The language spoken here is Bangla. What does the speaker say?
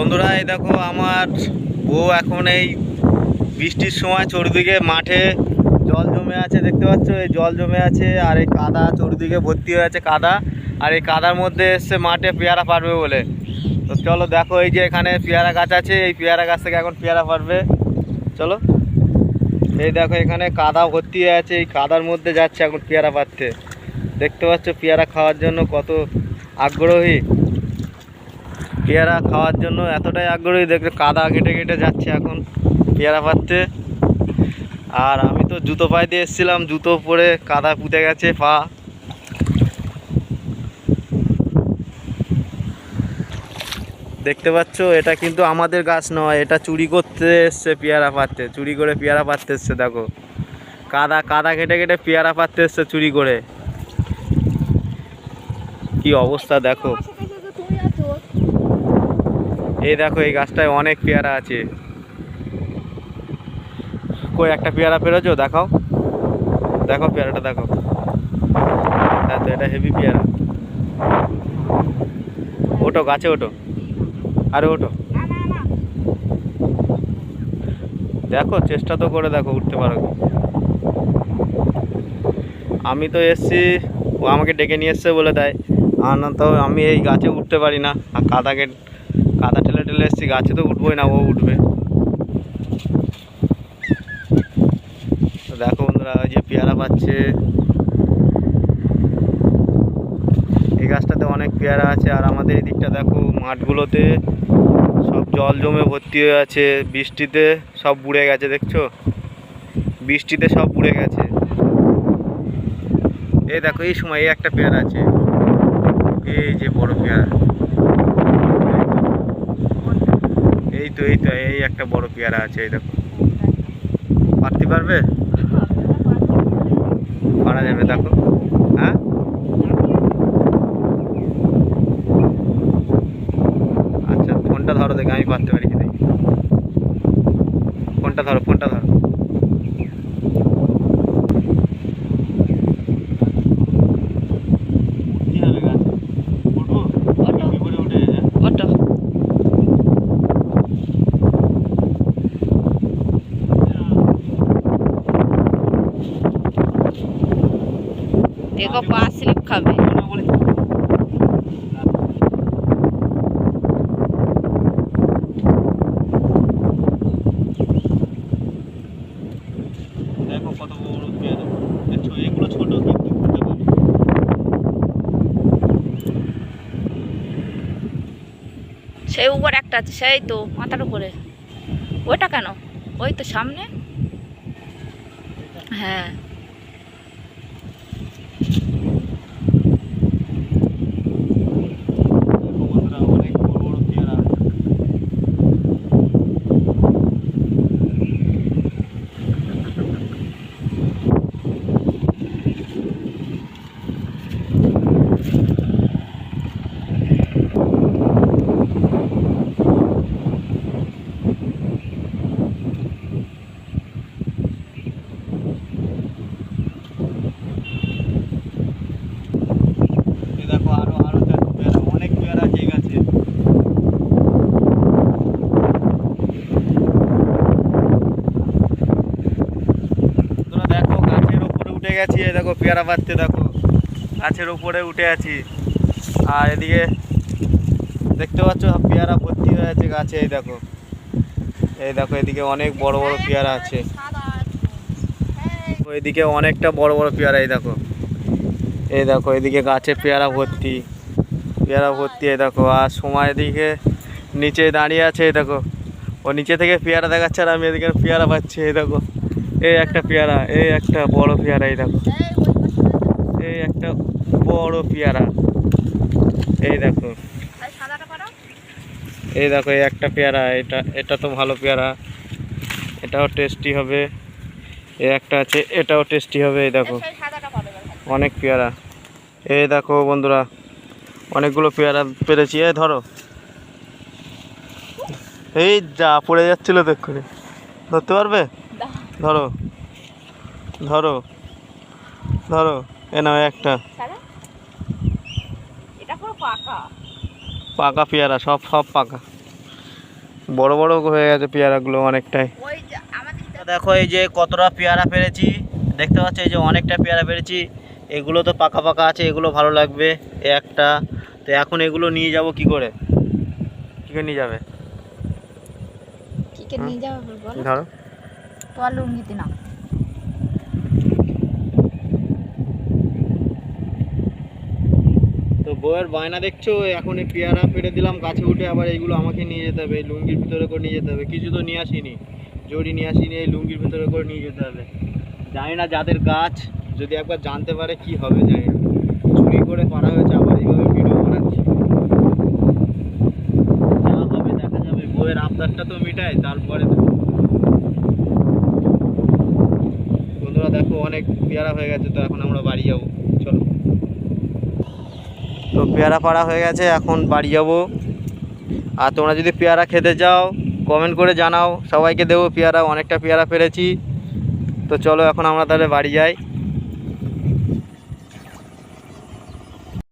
বন্ধুরা, এই দেখো আমার বউ এখন এই বৃষ্টির সময় চতুর্দিকে মাঠে জল জমে আছে, দেখতে পাচ্ছ? এই জল জমে আছে আর এই কাদা চতুর্দিকে ভর্তি হয়ে আছে কাদা। আর এই কাদার মধ্যে এসছে মাঠে পেয়ারা পারবে বলে। তো চলো দেখো এই যে এখানে পেয়ারা গাছ আছে, এই পেয়ারা গাছ থেকে এখন পেয়ারা পারবে চলো। এই দেখো এখানে কাদা ভর্তি হয়ে আছে, এই কাদার মধ্যে যাচ্ছে এখন পেয়ারা পারতে দেখতে পাচ্ছ পেয়ারা খাওয়ার জন্য কত আগ্রহী। পেয়ারা খাওয়ার জন্য এতটাই আগ্রহী দেখতে কাদা কেটে কেটে যাচ্ছে এখন পেয়ারা পাচ্ছে। আর আমি তো জুতো পায়ে দিয়ে এসেছিলাম, জুতো পরে কাদা পুঁতে গেছে পা। দেখতে পাচ্ছ, এটা কিন্তু আমাদের গাছ নয়, এটা চুরি করতে এসছে, পেয়ারা পাচ্ছে, চুরি করে পেয়ারা পাততে এসছে, দেখো। কাদা কাদা কেটে কেটে পেয়ারা পাততে এসছে চুরি করে। কি অবস্থা, দেখো। এই দেখো, এই গাছটায় অনেক পেয়ারা আছে। কই, একটা পেয়ারা পেরোছো? দেখাও। দেখো, পেয়ারাটা দেখো। হ্যাঁ তো এটা হেভি পেয়ারা। ওটো, গাছে ওটো। আরে, ওটো। দেখো, চেষ্টা তো করে দেখো, উঠতে পারো আমি তো এসছি, ও আমাকে ডেকে নিয়ে এসছে বলে দেয়। আর না তো আমি এই গাছে উঠতে পারি না। আর কাদাকে কাদা ঠেলে ঠেলে এসছি, গাছে তো উঠবোই না, ও উঠবে। দেখো বন্ধুরা, ওই যে পেয়ারা পাচ্ছে। এই গাছটাতে অনেক পেয়ারা আছে, আর আমাদের এই দিকটা দেখো মাঠগুলোতে সব জল জমে ভর্তি হয়ে আছে, বৃষ্টিতে সব বুড়ে গেছে, দেখছ? বৃষ্টিতে সব বুড়ে গেছে। এই দেখো, এই সময় এই একটা পেয়ারা আছে। এই যে বড় পেয়ারা। এই তো এই তো, এই একটা বড় পেয়ারা আছে, এই দেখো। পারতে পারবে? পারা যাবে, দেখো। হ্যাঁ? আচ্ছা ফোনটা ধরো দেখে, আমি পারতে পারি কি ফোনটা ধরো ফোনটা ধরো কি হবে গাছ উঠবো কি করে উঠে হ্যাঁ? ওটো দেখো পা স্লিপ খাবে। সেই উপর একটা আছে সেই তো মাথার উপরে। ওইটা কেন? ওই তো সামনে? হ্যাঁ দেখো বন্ধুরা অনেক বড় বড় পেয়ারা এই দেখো আরও আরও দেখো পেয়ারা অনেক পেয়ারা আছে এই গাছে তোরা দেখো উঠে গেছি, এই দেখো পেয়ারা পাচ্ছে দেখো। গাছের উপরে উঠে আছি। আর এদিকে দেখতে পাচ্ছ পেয়ারা ভর্তি হয়ে আছে গাছে, এই দেখো। এই দেখো, এদিকে অনেক বড় বড় পেয়ারা আছে। এদিকে অনেকটা বড় বড় পেয়ারা, এই দেখো। এই দেখো, এদিকে গাছে পেয়ারা ভর্তি। পেয়ারা ভর্তি, এই দেখো। আর সময় এদিকে নিচে দাঁড়িয়ে আছে, এই দেখো। ও নিচে থেকে পেয়ারা দেখাচ্ছে আর আমি এদিকে পেয়ারা পাচ্ছি, এই দেখো। এই একটা পেয়ারা, এই একটা বড় পেয়ারা, এই দেখো। এই একটা বড় পেয়ারা। এই দেখো। এই দেখো, এই একটা পেয়ারা, এটা এটা তো ভালো পেয়ারা। এটাও টেস্টি হবে। এই একটা আছে, এটাও টেস্টি হবে, এই দেখো। অনেক পেয়ারা। এই দেখো বন্ধুরা, অনেকগুলো পেয়ারা পেরেছি। এই ধরো। এই যা, পড়ে যাচ্ছিল এক্ষুনি। ধরতে পারবে? ধরো। ধরো। ধরো। এ নাও একটা। এটা পুরো পাকা। পাকা পেয়ারা সব সব পাকা। বড় বড় হয়ে গেছে পেয়ারাগুলো অনেকটাই। দেখো এই যে কতটা পেয়ারা পেরেছি। দেখতে পাচ্ছ এই যে অনেকটা পেয়ারা পেরেছি। এগুলো তো পাকা পাকা আছে এগুলো ভালো লাগবে। একটা। তো এখন এগুলো নিয়ে যাব কি করে? কি করে নিয়ে যাবে? কি কে নিয়ে যাবে বলো। ধরো। তো আর লুঙ্গিতে না তো বউয়ের বায়না দেখছ? এখন এই পেয়ারা পেরে দিলাম, গাছে উঠে আবার এইগুলো আমাকে নিয়ে যেতে হবে, এই লুঙ্গির ভিতরে করে নিয়ে যেতে হবে। কিছু তো নিয়ে আসিনি, জড়ি নিয়ে আসিনি, এই লুঙ্গির ভিতরে করে নিয়ে যেতে হবে। জানি না যাদের গাছ, যদি একবার জানতে পারে কি হবে, জানি না। চুরি করে করা হয়েছে, আবার এইভাবে ভিডিও বানাচ্ছি। যা হবে, দেখা যাবে। বউয়ের আবদারটা তো মিটায় তারপরে তো। বন্ধুরা দেখো অনেক পেয়ারা হয়ে গেছে, তো এখন আমরা বাড়ি যাব। চলো। তো পেয়ারা পাড়া হয়ে গেছে, এখন বাড়ি যাব। আর তোমরা যদি পেয়ারা খেতে চাও কমেন্ট করে জানাও। সবাইকে দেবো পেয়ারা, অনেকটা পেয়ারা পেরেছি। তো চলো, এখন আমরা তাহলে বাড়ি যাই।